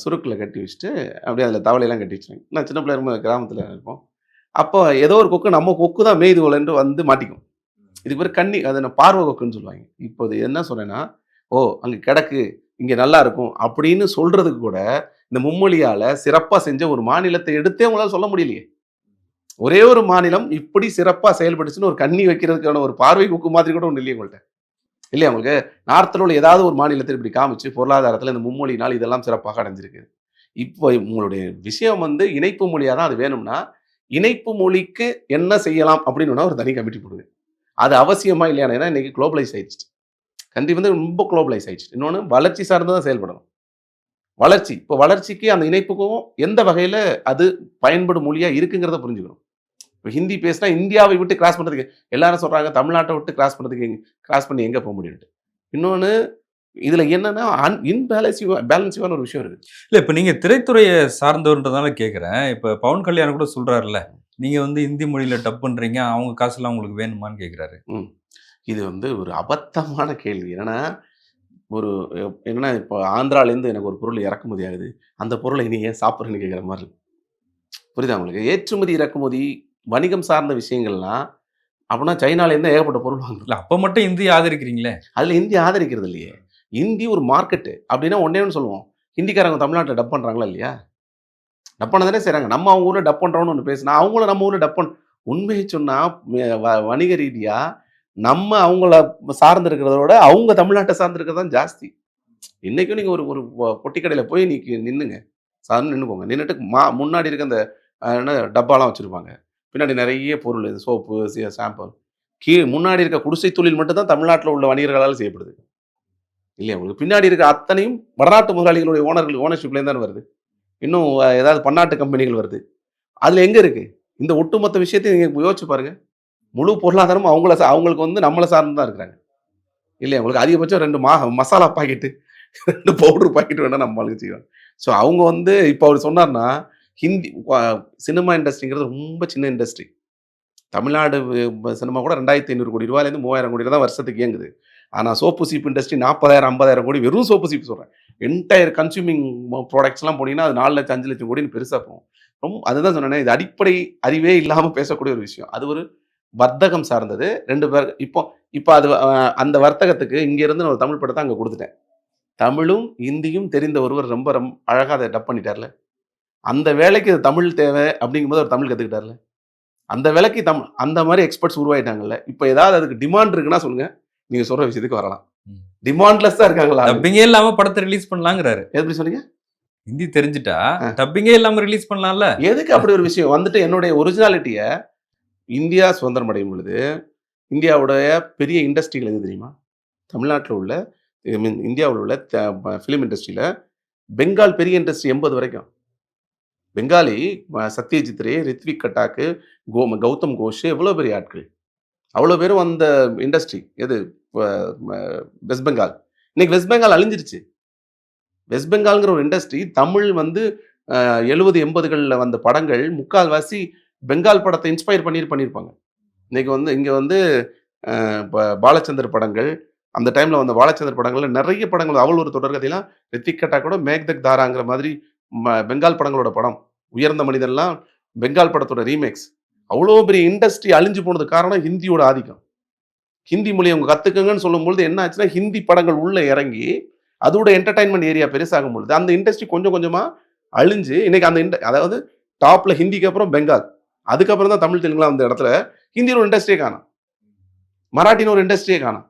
சுருக்குல கட்டி வச்சுட்டு அப்படியே அதில் தவளையெல்லாம் கட்டி வச்சுருவாங்க. நான் சின்ன பிள்ளை இருக்கும்போது கிராமத்தில் இருப்போம். அப்போ ஏதோ ஒரு கொக்கு நம்ம கொக்கு தான் மேய்து போலன்ட்டு வந்து மாட்டிக்கும். இதுக்கு பேர் கன்னி அதை பார்வை கொக்குன்னு சொல்லுவாங்க. இப்போ இது என்ன சொன்னேன்னா ஓ அங்கே கிடக்கு இங்கே நல்லா இருக்கும் அப்படின்னு சொல்றதுக்கு கூட இந்த மும்மொழியால் சிறப்பாக செஞ்ச ஒரு மாநிலத்தை எடுத்தே உங்களால் சொல்ல முடியலையே. ஒரே ஒரு மாநிலம் இப்படி சிறப்பாக செயல்பட்டுச்சுன்னு ஒரு கண்ணி வைக்கிறதுக்கான ஒரு பார்வை குக்கு மாதிரி கூட ஒன்று இல்லையே உங்கள்கிட்ட இல்லையா? உங்களுக்கு நார்த்தில் உள்ள ஏதாவது ஒரு மாநிலத்தில் இப்படி காமிச்சு பொருளாதாரத்தில் இந்த மும்மொழினால் இதெல்லாம் சிறப்பாக அடைஞ்சிருக்கு. இப்போ உங்களுடைய விஷயம் வந்து இணைப்பு மொழியாக தான் அது வேணும்னா இணைப்பு மொழிக்கு என்ன செய்யலாம் அப்படின்னு ஒரு தனி கமிட்டி போடுது அது அவசியமா இல்லையானா இன்னைக்கு குளோபலைஸ் ஆயிடுச்சு. கண்ட்ரி வந்து ரொம்ப குளோபலைஸ் ஆயிடுச்சு. இன்னொன்று வளர்ச்சி சார்ந்து தான் செயல்படணும். வளர்ச்சி இப்போ வளர்ச்சிக்கு அந்த இணைப்புக்கும் எந்த வகையில் அது பயன்படும் மொழியாக இருக்குங்கிறத புரிஞ்சுக்கணும். இப்போ ஹிந்தி பேசினா இந்தியாவை விட்டு கிராஸ் பண்ணுறதுக்கு எல்லாரும் சொல்கிறாங்க தமிழ்நாட்டை விட்டு கிராஸ் பண்ணுறதுக்கு கிராஸ் பண்ணி எங்கே போக முடியும்ட்டு இன்னொன்று இதில் என்னன்னா அன் இன்பேலன்சிவ் பேலன்சிவான ஒரு விஷயம் இருக்குது இல்ல இப்ப நீங்க திரைத்துறையை சார்ந்தவன்றதால கேக்குறேன். இப்ப பவன் கல்யாணம் கூட சொல்றாருல்ல நீங்க வந்து இந்தி மொழியில டப் பண்றீங்க அவங்க காசுலாம் உங்களுக்கு வேணுமான்னு கேக்குறாரு. இது வந்து ஒரு அபத்தமான கேள்வி. என்னன்னா ஒரு என்னன்னா இப்போ ஆந்திராலேருந்து எனக்கு ஒரு பொருள் இறக்குமதி ஆகுது. அந்த பொருளை நீ ஏன் சாப்பிட்றேன்னு கேட்குற மாதிரி. புரியுதா உங்களுக்கு? ஏற்றுமதி இறக்குமதி வணிகம் சார்ந்த விஷயங்கள்லாம் அப்படின்னா சைனாலேருந்து ஏகப்பட்ட பொருள் இல்ல அப்ப மட்டும் இந்திய ஆதரிக்கிறீங்களே? அதில் இந்தி ஆதரிக்கிறது இல்லையே. இந்தி ஒரு மார்க்கெட்டு. அப்படின்னா ஒன்னே ஒன்று சொல்லுவோம். ஹிந்திக்காரங்க தமிழ்நாட்டில் டப் பண்ணுறாங்களா இல்லையா? டப் பண்ண தானே செய்கிறாங்க நம்ம அவங்க ஊரில் டப் பண்ணுறோம்னு ஒன்று பேசினா அவங்களும் நம்ம ஊரில் டப் பண்ண உண்மையை சொன்னால் வணிக ரீதியாக நம்ம அவங்கள சார்ந்து இருக்கிறத விட அவங்க தமிழ்நாட்டை சார்ந்து இருக்கிறது தான் ஜாஸ்தி. இன்றைக்கும் நீங்கள் ஒரு ஒரு பொட்டிக்கடையில் போய் நீ நின்றுங்க சார்ந்து நின்றுக்கோங்க நின்றுட்டு மா முன்னாடி இருக்க அந்த என்ன டப்பாலாம் வச்சுருப்பாங்க. பின்னாடி நிறைய பொருள் இது சோப்பு ஷாம்பு. கீழே முன்னாடி இருக்க குடிசை தொழில் மட்டும்தான் தமிழ்நாட்டில் உள்ள வணிகர்களால் செய்யப்படுது. இல்லையா? உங்களுக்கு பின்னாடி இருக்க அத்தனையும் வடநாட்டு முதலாளிகளுடைய ஓனர்கள் ஓனர்ஷிப்லேருந்து தான் வருது. இன்னும் ஏதாவது பன்னாட்டு கம்பெனிகள் வருது. அதில் எங்கே இருக்குது இந்த ஒட்டுமொத்த விஷயத்தையும் நீங்கள் யோசிச்சு பாருங்கள் முழு பொருளாதாரமும் அவங்கள அவங்களுக்கு வந்து நம்மளை சார்ந்து தான் இருக்கிறாங்க. இல்லையா? உங்களுக்கு அதிகபட்சம் ரெண்டு மா மசாலா பாக்கெட்டு ரெண்டு பவுடர் பாக்கெட் வேணால் நம்மளுக்கு செய்வாங்க. ஸோ அவங்க வந்து இப்போ அவர் சொன்னார்னா ஹிந்தி சினிமா இண்டஸ்ட்ரிங்கிறது ரொம்ப சின்ன இண்டஸ்ட்ரி தமிழ்நாடு சினிமா கூட ரெண்டாயிரத்தி ஐநூறு கோடி ரூபாயிலேருந்து மூவாயிரம் கோடி தான் வருஷத்துக்கு இயங்குது. ஆனால் சோப்பு சீப்பு இண்டஸ்ட்ரி நாற்பதாயிரம் ஐம்பதாயிரம் கோடி வெறும் சோப்பு சீப்பு சொல்கிறேன் என்டையர் கன்சூமிங் ப்ராடக்ட்ஸ்லாம் போனீங்கன்னா அது நாலு லட்சம் அஞ்சு லட்சம் கோடின்னு பெருசாக போகும். ரொம்ப அதுதான் சொன்னேன் இது அடிப்படை அறிவே இல்லாமல் பேசக்கூடிய ஒரு விஷயம். அது ஒரு வர்த்தகம் சார்ந்தது. ரெண்டு பேர் இப்போ இப்போ அது அந்த வர்த்தகத்துக்கு இங்கேருந்து நான் ஒரு தமிழ் படத்தை அங்கே கொடுத்துட்டேன். தமிழும் இந்தியும் தெரிந்த ஒருவர் ரொம்ப ரொம்ப அழகாக அதை டப் பண்ணிட்டார்ல. அந்த வேலைக்கு தமிழ் தேவை அப்படிங்கும்போது அவர் தமிழ் கற்றுக்கிட்டார்ல அந்த வேலைக்கு தமிழ் அந்த மாதிரி எக்ஸ்பர்ட்ஸ் உருவாயிட்டாங்கல்ல. இப்போ ஏதாவது அதுக்கு டிமாண்ட் இருக்குன்னா சொல்லுங்க. நீங்கள் சொல்கிற விஷயத்துக்கு வரலாம். ம். டிமாண்ட்லெஸ்ஸாக இருக்காங்களா? டப்பிங்கே இல்லாம படத்தை ரிலீஸ் பண்ணலாங்கிறாரு. எப்படி சொன்னீங்க ஹிந்தி தெரிஞ்சுட்டா. டப்பிங்கே இல்லாம ரிலீஸ் பண்ணலாம்ல? எதுக்கு அப்படி ஒரு விஷயம்? வந்துட்டு என்னுடைய ஒரிஜினாலிட்டியை இந்தியா சுதந்திரம் அடையும் பொழுது இந்தியாவுடைய பெரிய இண்டஸ்ட்ரிகள் எது தெரியுமா? தமிழ்நாட்டில் உள்ள ஐ மீன் இந்தியாவில் உள்ள ஃபிலிம் இண்டஸ்ட்ரியில் பெங்கால் பெரிய இண்டஸ்ட்ரி எண்பது வரைக்கும். பெங்காலி சத்யஜித் ரே ரித்விக் கட்டாக்கு கோ கௌதம் கோஷ் எவ்வளோ பெரிய ஆட்கள். அவ்வளோ பேரும் அந்த இண்டஸ்ட்ரி எது? வெஸ்ட் பெங்கால். இன்னைக்கு வெஸ்ட் பெங்கால் அழிஞ்சிருச்சு. வெஸ்ட் பெங்கால்ங்கிற ஒரு இண்டஸ்ட்ரி தமிழ் வந்து எழுபது எண்பதுகளில் வந்த படங்கள் முக்கால்வாசி பெங்கால் படத்தை இன்ஸ்பயர் பண்ணி பண்ணியிருப்பாங்க இன்றைக்கி வந்து இங்கே வந்து இப்போ ப- பாலச்சந்தர் படங்கள் அந்த டைமில் வந்த பாலச்சந்தர் படங்களில் நிறைய படங்கள் அவள் ஒரு தொடர்கதையெல்லாம் ரித்திக் கட்டா கூட மேக்தக் தாராங்கிற மாதிரி ம- பெங்கால் படங்களோட படம். உயர்ந்த மனிதன்லாம் பெங்கால் படத்தோட ரீமேக்ஸ் அவ்வளோ பெரிய இண்டஸ்ட்ரி அழிஞ்சு போனது காரணம் ஹிந்தியோட ஆதிக்கம். ஹிந்தி மொழி அவங்க கற்றுக்குங்கன்னு சொல்லும்பொழுது என்ன ஆச்சுன்னா ஹிந்தி படங்கள் உள்ளே இறங்கி அதோட என்டர்டைன்மெண்ட் ஏரியா பெருசாகும் பொழுது அந்த இண்டஸ்ட்ரி கொஞ்சம் கொஞ்சமாக அழிஞ்சு இன்றைக்கி அந்த இண்ட அதாவது டாப்பில் ஹிந்திக்கு அப்புறம் பெங்கால். அதுக்கப்புறம் தான் தமிழ் தெலுங்குலாம் அந்த இடத்துல ஹிந்தியில் ஒரு இண்டஸ்ட்ரியே காணும். மராட்டின்னு ஒரு இண்டஸ்ட்ரியே காணும்.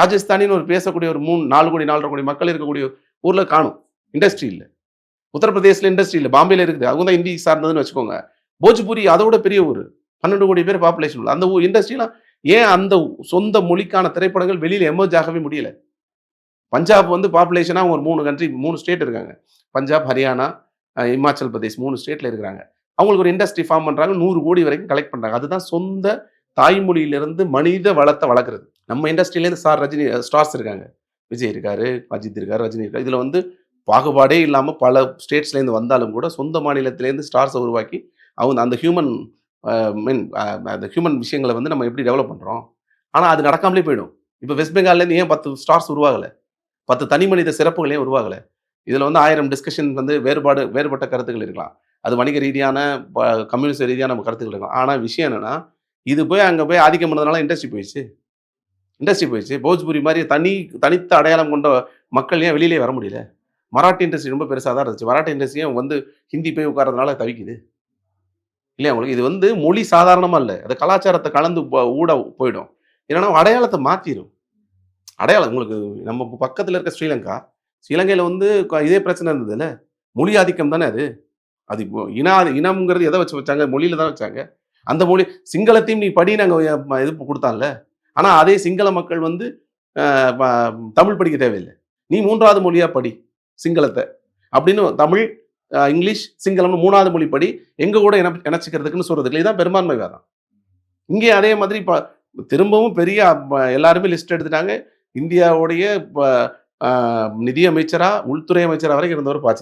ராஜஸ்தானின்னு ஒரு பேசக்கூடிய ஒரு மூணு நாலு கோடி நாலரை கோடி மக்கள் இருக்கக்கூடிய ஊரில் காணும். இண்டஸ்ட்ரி இல்லை. உத்தரப்பிரதேசில் இண்டஸ்ட்ரி இல்லை. பாம்பேல இருக்குது. அவங்க தான் ஹிந்தி சார்ந்ததுன்னு வச்சுக்கோங்க. போஜ்பூரி அதோட பெரிய ஊர். பன்னெண்டு கோடி பேர் பாப்புலேஷன் உள்ள. அந்த இண்டஸ்ட்ரியெலாம் ஏன் அந்த சொந்த மொழிக்கான திரைப்படங்கள் வெளியில் எமர்ஜ் ஆகவே முடியல? பஞ்சாப் வந்து பாப்புலேஷனாக ஒரு மூணு கண்ட்ரி மூணு ஸ்டேட் இருக்காங்க. பஞ்சாப் ஹரியானா இமாச்சல் பிரதேஷ் மூணு ஸ்டேட்டில் இருக்கிறாங்க. அவங்களுக்கு ஒரு இண்டஸ்ட்ரி ஃபார்ம் பண்ணுறாங்க நூறு கோடி வரைக்கும் கலெக்ட் பண்ணுறாங்க அதுதான் சொந்த தாய்மொழியிலிருந்து மனித வளத்தை வளர்க்குறது. நம்ம இண்டஸ்ட்ரியிலேருந்து சார் ரஜினி ஸ்டார்ஸ் இருக்காங்க. விஜய் இருக்காரு அஜித் இருக்காரு ரஜினி இருக்காரு. இதில் வந்து பாகுபாடே இல்லாமல் பல ஸ்டேட்ஸ்லேருந்து வந்தாலும் கூட சொந்த மாநிலத்திலேருந்து ஸ்டார்ஸை உருவாக்கி அவங்க அந்த ஹியூமன் மீன் அந்த ஹியூமன் விஷயங்களை வந்து நம்ம எப்படி டெவலப் பண்ணுறோம் ஆனால் அது நடக்காமலே போயிடும். இப்போ வெஸ்ட் பெங்கால்லேருந்து ஏன் பத்து ஸ்டார்ஸ் உருவாகலை? பத்து தனி மனித சிறப்புகளே உருவாகலை? இதில் வந்து ஆயிரம் டிஸ்கஷன் வந்து வேறுபாடு வேறுபட்ட கருத்துக்கள் இருக்கலாம். அது வணிக ரீதியான கம்யூனிஸ்ட் ரீதியான நம்ம கருத்துக்கள் இருக்கும். ஆனால் விஷயம் என்னென்னா இது போய் அங்கே போய் ஆதிக்கம் பண்ணதுனால இண்டஸ்ட்ரி போயிடுச்சு. இண்டஸ்ட்ரி போயிடுச்சு. போஜ்புரி மாதிரி தனி தனித்த அடையாளம் கொண்ட மக்கள் ஏன் வெளியிலே வர முடியல? மராட்டி இண்டஸ்ட்ரி ரொம்ப பெருசாக தான் இருந்துச்சு. மராட்டி இண்டஸ்ட்ரியும் வந்து ஹிந்தி போய் உட்கார்றதுனால தவிக்குது. இல்லையா உங்களுக்கு? இது வந்து மொழி சாதாரணமாக இல்லை. அது கலாச்சாரத்தை கலந்து ஊட போயிடும். ஏன்னா அடையாளத்தை மாற்றிடும் அடையாளம் உங்களுக்கு நம்ம பக்கத்தில் இருக்க ஸ்ரீலங்கா ஸ்ரீலங்கையில் வந்து இதே பிரச்சனை இருந்ததுல்ல? மொழி ஆதிக்கம் தானே அது? அது இப்போ இன இனம்ங்கிறது எதை வச்சு வச்சாங்க? மொழியில தான் வச்சாங்க. அந்த மொழி சிங்களத்தையும் நீ படி நாங்கள் இது கொடுத்தான்ல? ஆனால் அதே சிங்கள மக்கள் வந்து தமிழ் படிக்க தேவையில்லை. நீ மூன்றாவது மொழியாக படி சிங்களத்தை. அப்படின்னு தமிழ் இங்கிலீஷ் சிங்களம்னு மூணாவது மொழி படி எங்கள் கூட இன இணைச்சிக்கிறதுக்குன்னு சொல்கிறதுக்கு இதுதான் பெரும்பான்மைவாதம். இங்கே அதே மாதிரி இப்போ திரும்பவும் பெரிய எல்லாருமே லிஸ்ட் எடுத்துட்டாங்க. இந்தியாவுடைய இப்போ ஆஹ், நிதியமைச்சரா உள்துறை அமைச்சராக வரைக்கும் இருந்தவர் ப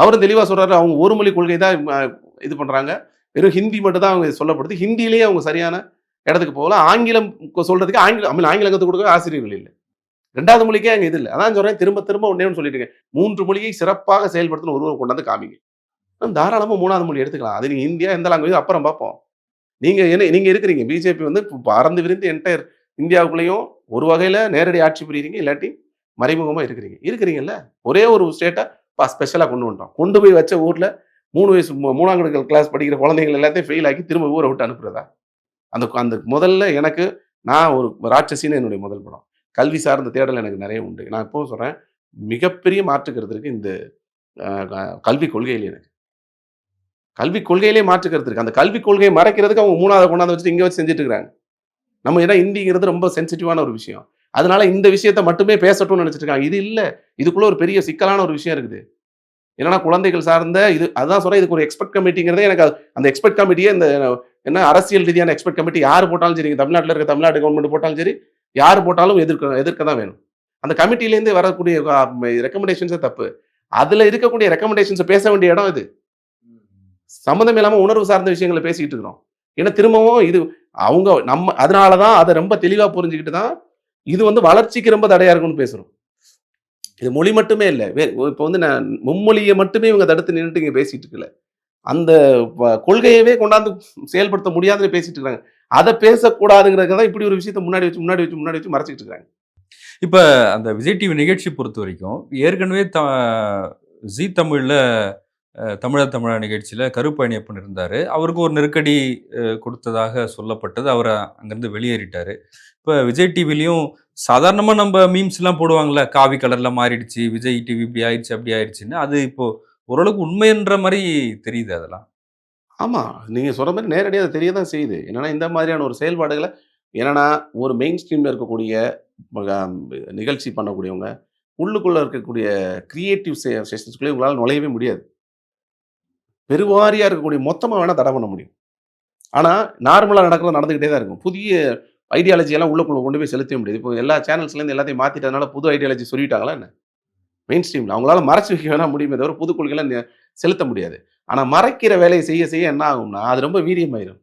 அவரும் தெளிவாக சொல்கிறாரு அவங்க ஒரு மொழி கொள்கை தான் இது பண்ணுறாங்க வெறும் ஹிந்தி மட்டும் தான் அவங்க சொல்லப்படுது. ஹிந்திலேயே அவங்க சரியான இடத்துக்கு போகல. ஆங்கிலம் சொல்கிறதுக்கு ஆங்கிலம் I ஆங்கிலம் கற்றுக் கொடுக்க ஆசிரியர்கள் இல்லை. ரெண்டாவது மொழிக்கே அங்கே இது இல்லை. அதான் சொல்கிறேன் திரும்ப திரும்ப ஒன்றே ஒன்று சொல்லிட்டு இருக்கேன். மூன்று மொழியை சிறப்பாக செயல்படுத்தின ஒருவர் கொண்டாந்து காமிங்க. தாராளமாக மூணாவது மொழி எடுத்துக்கலாம். அது நீங்கள் இந்தியா எந்த லாங்குவேஜ் அப்புறம் பார்ப்போம். நீங்கள் என்ன நீங்கள் இருக்கிறீங்க. பிஜேபி வந்து பறந்து விரிந்து என்டையர் இந்தியாவுக்குள்ளேயும் ஒரு வகையில் நேரடி ஆட்சி புரியுறீங்க இல்லாட்டி மறைமுகமாக இருக்கிறீங்க. இருக்கிறீங்கல்ல? ஒரே ஒரு ஸ்டேட்டை ஸ்பெஷலாக கொண்டு வந்துட்டோம். கொண்டு போய் வச்ச ஊரில் மூணு வயசு மூ- மூணாம் கிளாஸ் படிக்கிற குழந்தைகள் எல்லாத்தையும் ஃபெயில் ஆக்கி திரும்ப ஊரை விட்டு அனுப்புறதா? அந்த அந்த முதல்ல எனக்கு நான் ஒரு ராட்சசின்னு என்னுடைய முதல் படம். கல்வி சார்ந்த தேடல் எனக்கு நிறைய உண்டு. நான் இப்போ சொல்கிறேன் மிகப்பெரிய மாற்றுக்கிறது இருக்கு இந்த கல்வி கொள்கையில் எனக்கு. கல்வி கொள்கையிலே மாற்றுக்கிறது இருக்கு. அந்த கல்வி கொள்கையை மறைக்கிறதுக்கு அவங்க மூணாவது கொண்டாந்து வச்சுட்டு இங்கே வச்சு செஞ்சுட்டு இருக்கிறாங்க. நம்ம ஏன்னா இந்திங்கிறது ரொம்ப சென்சிட்டிவான ஒரு விஷயம். அதனால இந்த விஷயத்த மட்டுமே பேசட்டும்னு நினைச்சிட்டு இருக்காங்க. இது இல்லை. இதுக்குள்ள ஒரு பெரிய சிக்கலான ஒரு விஷயம் இருக்குது. என்னன்னா குழந்தைகள் சார்ந்த இது அதான் சொல்றேன் இதுக்கு ஒரு எக்ஸ்பெக்ட் கமிட்டிங்கிறதே எனக்கு அந்த எக்ஸ்பெக்ட் கமிட்டியே இந்த என்ன அரசியல் ரீதியான எக்ஸ்பெக்ட் கமிட்டி யார் போட்டாலும் சரி தமிழ்நாட்டில் இருக்க தமிழ்நாடு கவர்மெண்ட் போட்டாலும் சரி யார் போட்டாலும் எதிர்க்க எதிர்க்க தான் வேணும். அந்த கமிட்டிலேருந்து வரக்கூடிய ரெக்கமெண்டேஷன்ஸே தப்பு. அதுல இருக்கக்கூடிய ரெக்கமெண்டேஷன்ஸை பேச வேண்டிய இடம் இது. சம்மந்தம் இல்லாமல் உணர்வு சார்ந்த விஷயங்களை பேசிக்கிட்டு இருக்கிறோம். ஏன்னா திரும்பவும் இது அவங்க நம்ம அதனால தான் அதை ரொம்ப தெளிவாக புரிஞ்சுக்கிட்டு தான் இது வந்து வளர்ச்சிக்கு ரொம்ப தடையாக இருக்கும்னு பேசுகிறோம் இது மொழி மட்டுமே இல்லை. வே இப்போ வந்து நான் மும்மொழியை மட்டுமே இவங்க தடுத்து நின்றுட்டு இங்கே பேசிகிட்டு இருக்கல. அந்த கொள்கையவே கொண்டாந்து செயல்படுத்த முடியாதுன்னு பேசிட்டு இருக்காங்க. அதை பேசக்கூடாதுங்கிறதுக்கு தான் இப்படி ஒரு விஷயத்த முன்னாடி வச்சு முன்னாடி வச்சு முன்னாடி வச்சு மறைச்சிட்டு இருக்காங்க. இப்போ அந்த விஜய் டிவி நிகழ்ச்சி பொறுத்த வரைக்கும் ஏற்கனவே த ஜி தமிழில் தமிழர் தமிழா நிகழ்ச்சியில் கருப்பயணியப்பன் இருந்தார். அவருக்கு ஒரு நெருக்கடி கொடுத்ததாக சொல்லப்பட்டது. அவரை அங்கேருந்து வெளியேறிட்டார். இப்போ விஜய் டிவிலையும் சாதாரணமாக நம்ம மீம்ஸ்லாம் போடுவாங்கள்ல காவி கலரில் மாறிடுச்சு விஜய் டிவி இப்படி ஆயிடுச்சு அப்படி ஆயிடுச்சுன்னு. அது இப்போது ஓரளவுக்கு உண்மைன்ற மாதிரி தெரியுது அதெல்லாம். ஆமாம் நீங்கள் சொல்கிற மாதிரி நேரடியாக தெரிய தான் செய்யுது. என்னன்னா இந்த மாதிரியான ஒரு செயல்பாடுகளை என்னன்னா ஒரு மெயின் ஸ்ட்ரீமில் இருக்கக்கூடிய நிகழ்ச்சி பண்ணக்கூடியவங்க உள்ளுக்குள்ளே இருக்கக்கூடிய க்ரியேட்டிவ் செஷன்ஸ்குள்ளே உங்களால் நுழையவே முடியாது. பெருவாரியாக இருக்கக்கூடிய மொத்தமாக வேணால் தடை பண்ண முடியும். ஆனால் நார்மலாக நடக்கிறது நடந்துக்கிட்டே தான் இருக்கும். புதிய ஐடியாலஜி எல்லாம் உள்ளுக்குள்ள கொண்டு போய் செலுத்த முடியாது. இப்போ எல்லா சேனல்ஸ்லேருந்து எல்லாத்தையும் மாற்றிட்டதுனால புது ஐடியாலஜி சொல்லிட்டாங்களா என்ன? மெயின் ஸ்ட்ரீமில் அவங்களால மறைச்சு வைக்க வேணா முடியுமே தவிர புது கொள்கைலாம் செலுத்த முடியாது. ஆனால் மறைக்கிற வேலையை செய்ய செய்ய என்ன ஆகும்னா அது ரொம்ப வீரியமாயிரும்.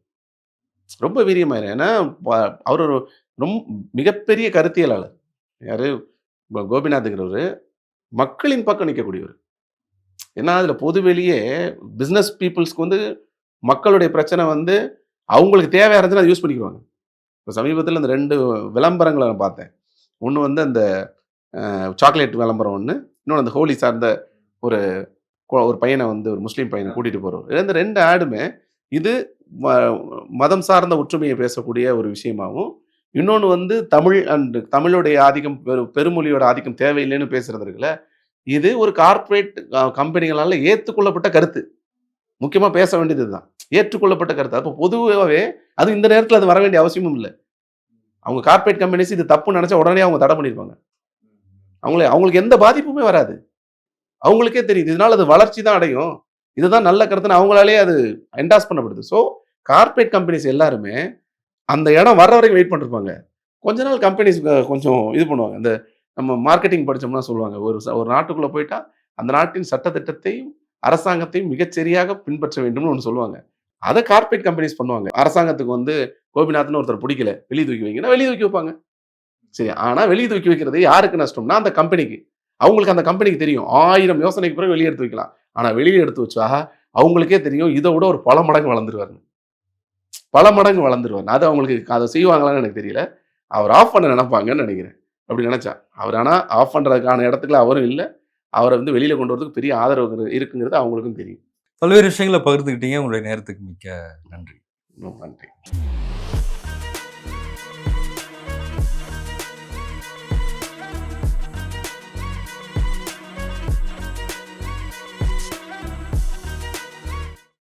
ரொம்ப வீரியமாயிரும். ஏன்னா அவர் ஒரு ரொம்ப மிகப்பெரிய கருத்தியலாளர். யார்? இப்போ கோபிநாத்துங்கிறவர் மக்களின் பக்கம் நிற்கக்கூடியவர் ஏன்னா அதில் பொதுவெளியே பிஸ்னஸ் பீப்புள்ஸ்க்கு வந்து மக்களுடைய பிரச்சனை வந்து அவங்களுக்கு தேவையாக இருந்துச்சுன்னா அதை யூஸ் பண்ணிக்குவாங்க இப்போ சமீபத்தில் இந்த ரெண்டு விளம்பரங்களை நான் பார்த்தேன். ஒன்று வந்து அந்த சாக்லேட் விளம்பரம் ஒன்று இன்னொன்று அந்த ஹோலி சார்ந்த ஒரு ஒரு பையனை வந்து ஒரு முஸ்லீம் பையனை கூட்டிகிட்டு போகிறவர் இந்த ரெண்டு ஆடுமே இது மதம் சார்ந்த ஒற்றுமையை பேசக்கூடிய ஒரு விஷயமாகவும் இன்னொன்று வந்து தமிழ் அண்ட் தமிழுடைய ஆதிக்கம் பெரு பெருமொழியோட ஆதிக்கம் தேவையில்லைன்னு பேசுறது இருக்குல்ல இது ஒரு கார்ப்பரேட் கம்பெனிகளால் ஏற்றுக்கொள்ளப்பட்ட கருத்து. முக்கியமாக பேச வேண்டியது தான் ஏற்றுக்கொள்ளப்பட்ட கருத்து. அப்போ பொதுவாகவே அது இந்த நேரத்தில் அது வர வேண்டிய அவசியமும் இல்லை. அவங்க கார்ப்பரேட் கம்பெனிஸ் இது தப்பு நினச்சா உடனே அவங்க தடை பண்ணியிருப்பாங்க அவங்களே அவங்களுக்கு எந்த பாதிப்புமே வராது. அவங்களுக்கே தெரியுது. இதனால் அது வளர்ச்சி தான் அடையும். இதுதான் நல்ல கருத்துன்னு அவங்களாலே அது என்டாஸ் பண்ணப்படுது. ஸோ கார்ப்பரேட் கம்பெனிஸ் எல்லாருமே அந்த இடம் வர்ற வரைக்கும் வெயிட் பண்ணிருப்பாங்க. கொஞ்ச நாள் கம்பெனிஸ் கொஞ்சம் இது பண்ணுவாங்க. இந்த நம்ம மார்க்கெட்டிங் படித்தோம்னா சொல்லுவாங்க. ஒரு ஒரு நாட்டுக்குள்ளே போயிட்டா அந்த நாட்டின் சட்டத்திட்டத்தையும் அரசாங்கத்தையும் மிகச்சரியாக பின்பற்ற வேண்டும்னு ஒன்று சொல்லுவாங்க. அதை கார்பரேட் கம்பெனிஸ் பண்ணுவாங்க. அரசாங்கத்துக்கு வந்து கோபிநாத்னு ஒருத்தர் பிடிக்கல. வெளியே தூக்கி வைங்கன்னா வெளியே தூக்கி வைப்பாங்க. சரி ஆனால் வெளியே தூக்கி வைக்கிறது யாருக்கு நஷ்டம்னா அந்த கம்பெனிக்கு அவங்களுக்கு அந்த கம்பெனிக்கு தெரியும். ஆயிரம் யோசனைக்கு பிறகு வெளியே எடுத்து வைக்கலாம். ஆனால் வெளியே எடுத்து வச்சா அவங்களுக்கே தெரியும். இதை விட ஒரு பல மடங்கு வளர்ந்துருவாருன்னு. பல மடங்கு வளர்ந்துருவார். அது அவங்களுக்கு அதை செய்வாங்களான்னு எனக்கு தெரியல. அவர் ஆஃப் பண்ண நினைப்பாங்கன்னு நினைக்கிறேன். அப்படி நினைச்சா. அவர் ஆனால் ஆஃப் பண்றதுக்கான இடத்துக்குள்ள அவரும் இல்லை. அவரை வந்து வெளியில கொண்டு வரதுக்கு பெரிய ஆதரவு இருக்குங்கிறது அவங்களுக்கும் தெரியும். பல்வேறு விஷயங்களை பகிர்ந்துக்கிட்டீங்க. உங்களுடைய நேரத்துக்கு மிக்க நன்றி. ரொம்ப நன்றி.